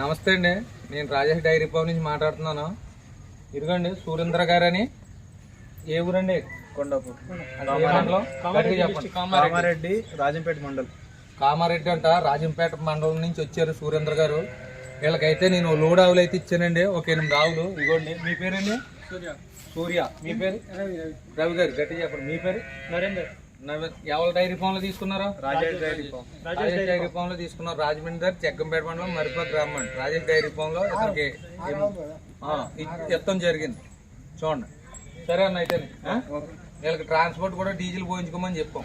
నమస్తే అండి. నేను రాజేష్ డైరీ ఫామ్ నుంచి మాట్లాడుతున్నాను. ఇదిగోండి సూరేంద్ర గారని. ఏ ఊరండి? కొండాపూర్. కామారెడ్డి. రాజంపేట మండల్. కామారెడ్డి అంట రాజంపేట మండలం నుంచి వచ్చారు సూరేంద్ర గారు. వీళ్ళకైతే నేను లోడ్ ఆవులు అయితే ఇచ్చానండి. ఒక ఎనిమిది ఆవులు. ఇదిగోండి మీ పేరండి? సూర్య. మీ పేరు? రవి గారు గట్టిగా చెప్పండి. మీ పేరు? నరేందర్. ఎవరి డైరీ ఫామ్. లో తీసుకున్నారా రాజేష్ డైరీ ఫామ్లో తీసుకున్నారు రాజమండ్రి జగ్గంపేట మండలం మరిపా గ్రామం. రాజేష్ డైరీ ఫామ్లో ఇతనికి ఎత్తం జరిగింది. చూడండి. సరే అన్న అయితే? వీళ్ళకి ట్రాన్స్పోర్ట్ కూడా డీజిల్ పోయించుకోమని చెప్పాం.